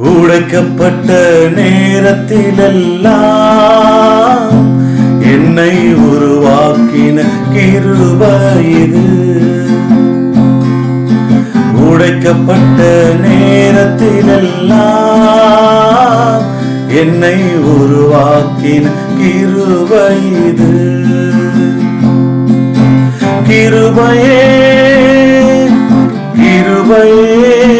உடைக்கப்பட்ட நேரத்திலெல்லாம் என்னை உருவாக்கின கிருபை உடைக்கப்பட்ட நேரத்திலெல்லாம் என்னை உருவாக்கின கிருபை இது கிருபையே கிருபையே.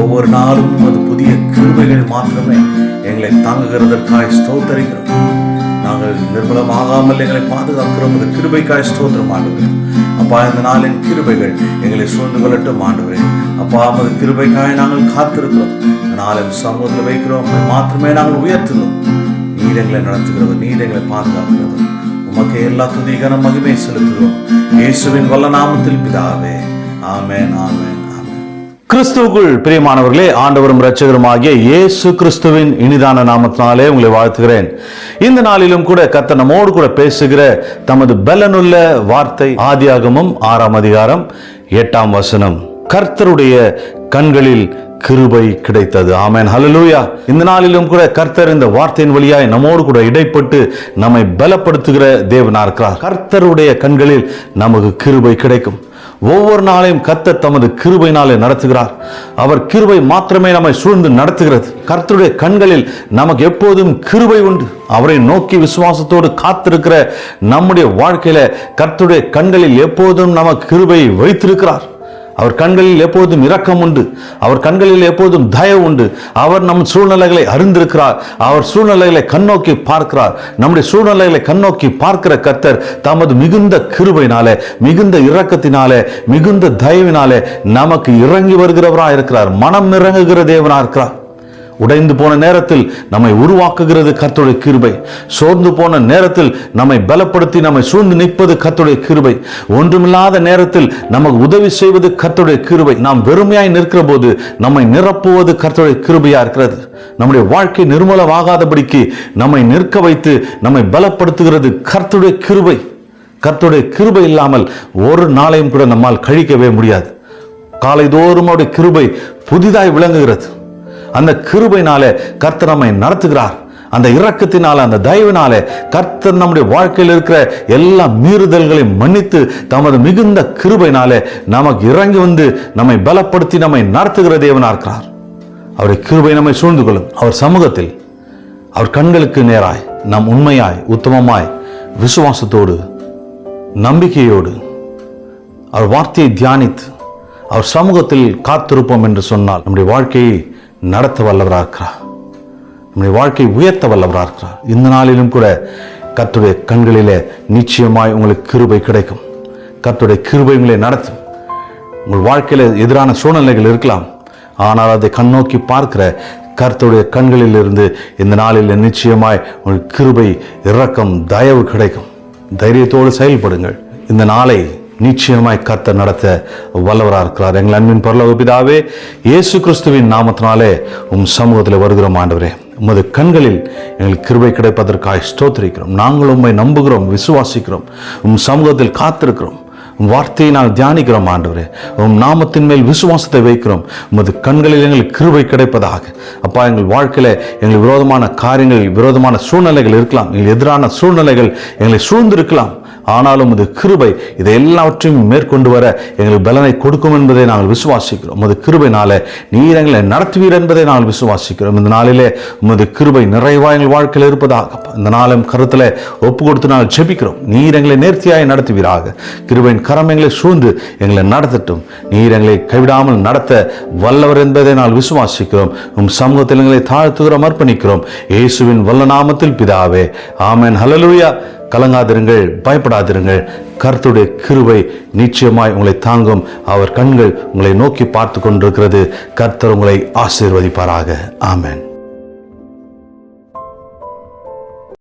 ஒவ்வொரு நாளும் உமது புதிய கிருபைகள் மாத்திரமே எங்களை தாங்குகிறதற்காய் ஸ்தோத்தரிக்கிறோம். நாங்கள் நிர்மலமாகாமல் எங்களை பாதுகாக்கிறோம். அது கிருபைக்காய் ஸ்தோத்திரம் ஆண்டுகிறோம் அப்பா இந்த நாளின் கிருபைகள் எங்களை சூழ்ந்து கொள்ளட்டும் ஆண்டுகிறே அப்பா அது கிருபைக்காய் நாங்கள் காத்திருக்கிறோம். இந்த நாளின் சமூகத்தில் வைக்கிறோம். மாத்திரமே நாங்கள் உயர்த்துகிறோம். நீர் எங்களை நடத்துகிறவர் நீர் எங்களை பாதுகாக்கிறவர். உமக்கு எல்லா துதி மகிமை செலுத்துகிறோம். இயேசுவின் வல்ல நாமத்தில் பிதாவே. ஆமே நாமே கிறிஸ்துவுக்குள் பிரியமானவர்களே ஆண்டவரும் இரட்சகருமாகிய இயேசு கிறிஸ்துவின் இனிதான நாமத்தினாலே உங்களை வாழ்த்துகிறேன். இந்த நாளிலும் கூட கத்த நம்மோடு கூட பேசுகிற தமது பலனுள்ள வார்த்தை ஆதியாகமும் ஆறாம் அதிகாரம் எட்டாம் வசனம். கர்த்தருடைய கண்களில் கிருபை கிடைத்தது. ஆமேன். ஹலலூயா இந்த நாளிலும் கூட கர்த்தர் இந்த வார்த்தையின் வழியாய் நம்மோடு கூட இடைப்பட்டு நம்மை பலப்படுத்துகிற தேவனா இருக்கிறார். கர்த்தருடைய கண்களில் நமக்கு கிருபை கிடைக்கும். ஒவ்வொரு நாளையும் கத்த தமது கிருபையினாலே நடத்துகிறார். அவர் கிருபை மாத்திரமே நம்மை சூழ்ந்து நடத்துகிறது. கர்த்தருடைய கண்களில் நமக்கு எப்போதும் கிருபை உண்டு. அவரை நோக்கி விசுவாசத்தோடு காத்திருக்கிற நம்முடைய வாழ்க்கையில கர்த்தருடைய கண்களில் எப்போதும் நமக்கு கிருபை வைத்திருக்கிறார். அவர் கண்களில் எப்போதும் இரக்கம் உண்டு. அவர் கண்களில் எப்போதும் தயவு உண்டு. அவர் நம் சூழ்நிலைகளை அறிந்திருக்கிறார். அவர் சூழ்நிலைகளை கண்ணோக்கி பார்க்கிறார். நம்முடைய சூழ்நிலைகளை கண்ணோக்கி பார்க்கிற கர்த்தர் தமது மிகுந்த கிருபையினாலே மிகுந்த இரக்கத்தினாலே மிகுந்த தயவினாலே நமக்கு இறங்கி வருகிறவராக இருக்கிறார் மனம் இறங்குகிற தேவனாக இருக்கிறார் உடைந்து போன நேரத்தில் நம்மை உருவாக்குகிறது கர்த்துடைய கிருபை. சோர்ந்து போன நேரத்தில் நம்மை பலப்படுத்தி நம்மை சூழ்ந்து நிற்பது கத்துடைய கிருபை. ஒன்றுமில்லாத நேரத்தில் நமக்கு உதவி செய்வது கர்த்தருடைய கிருபை. நாம் வெறுமையாய் நிற்கிற போது நம்மை நிரப்புவது கர்த்தருடைய கிருபையா இருக்கிறது. நம்முடைய வாழ்க்கை நிர்மலமாகாதபடிக்கு நம்மை நிற்க வைத்து நம்மை பலப்படுத்துகிறது கர்த்துடைய கிருபை. கர்த்துடைய கிருபை இல்லாமல் ஒரு நாளையும் கூட நம்மால் கழிக்கவே முடியாது. காலைதோறும் அவருடைய கிருபை புதிதாய் விளங்குகிறது. அந்த கிருபையினாலே கர்த்தர் நம்மை நடத்துகிறார். அந்த இரக்கத்தினால அந்த தயவினாலே கர்த்தர் நம்முடைய வாழ்க்கையில் இருக்கிற எல்லா மீறுதல்களையும் மன்னித்து தமது மிகுந்த கிருபையினாலே நமக்கு இறங்கி வந்து நம்மை பலப்படுத்தி நம்மை நடத்துகிற தேவனா இருக்கிறார். அவருடைய கிருபை நம்மை சூழ்ந்து கொள்ளும். அவர் சமூகத்தில் அவர் கண்களுக்கு நேராய் நம் உண்மையாய் உத்தமமாய் விசுவாசத்தோடு நம்பிக்கையோடு அவர் வார்த்தையை தியானித்து அவர் சமூகத்தில் காத்திருப்போம் என்று சொன்னால் நம்முடைய வாழ்க்கையை நடத்த வல்லவராக இருக்கிறார். நம்முடைய வாழ்க்கை உயர்த்த வல்லவராக இருக்கிறார். இந்த நாளிலும் கூட கத்துடைய கண்களிலே நிச்சயமாய் உங்களுக்கு கிருபை கிடைக்கும். கத்துடைய கிருபை உங்களை நடத்தும். உங்கள் வாழ்க்கையில் எதிரான சூழ்நிலைகள் இருக்கலாம். ஆனால் அதை கண்ணோக்கி பார்க்கிற கர்த்தருடைய கண்களில் இருந்து இந்த நாளில் நிச்சயமாய் உங்கள் கிருபை இரக்கம் தயவு கிடைக்கும். தைரியத்தோடு செயல்படுங்கள். இந்த நாளை நிச்சயமாய் கத்த நடத்த வல்லவராக இருக்கிறார். எங்கள் அன்பின் பரலோபிதாவே இயேசு கிறிஸ்துவின் நாமத்தினாலே உம் சமூகத்தில் வருகிறோம் ஆண்டவரே. உமது கண்களில் எங்களுக்கு கிருபை கிடைப்பதற்காக ஸ்தோத்திரிக்கிறோம். நாங்கள் உண்மை நம்புகிறோம் விசுவாசிக்கிறோம். உம் சமூகத்தில் காத்திருக்கிறோம். உம் வார்த்தையை நாங்கள் தியானிக்கிறோம் ஆண்டவரே. உம் நாமத்தின் மேல் விசுவாசத்தை வைக்கிறோம். உமது கண்களில் எங்களுக்கு கிருபை கிடைப்பதாக. அப்பா எங்கள் வாழ்க்கையில் எங்களுக்கு விரோதமான காரியங்கள் விரோதமான சூழ்நிலைகள் இருக்கலாம். எங்கள் எதிரான சூழ்நிலைகள் எங்களை சூழ்ந்திருக்கலாம். ஆனாலும் இது கிருபை இதை எல்லாவற்றையும் மேற்கொண்டு வர எங்களுக்கு பலனை கொடுக்கும் என்பதை நாங்கள் விசுவாசிக்கிறோம். உமது கிருபைனால நீர் எங்களை நடத்துவீர் என்பதை நாங்கள் விசுவாசிக்கிறோம். இந்த நாளிலே உமது கிருபை நிறைவா எங்கள் வாழ்க்கையில் இருப்பதாக இந்த நாளும் கருத்தில் ஒப்பு கொடுத்து நாங்கள் ஜெபிக்கிறோம். நீர் எங்களை நேர்த்தியாய் நடத்துவீராக. கிருபையின் கரம் எங்களை சூழ்ந்து எங்களை நடத்தட்டும். நீர் எங்களை கைவிடாமல் நடத்த வல்லவர் என்பதை நாங்கள் விசுவாசிக்கிறோம். உம் சமூகத்தில் எங்களை தாழ்த்துகிறோம் அர்ப்பணிக்கிறோம். இயேசுவின் வல்ல நாமத்தில் பிதாவே. ஆமேன். ஹலலூயா கலங்காதிருங்கள் பயப்படாதிருங்கள். கருத்துடைய கிருவை நிச்சயமாய் உங்களை தாங்கும். அவர் கண்கள் உங்களை நோக்கி பார்த்து கொண்டிருக்கிறது. கர்த்தர் உங்களை ஆசீர்வதிப்பாராக. ஆமேன்.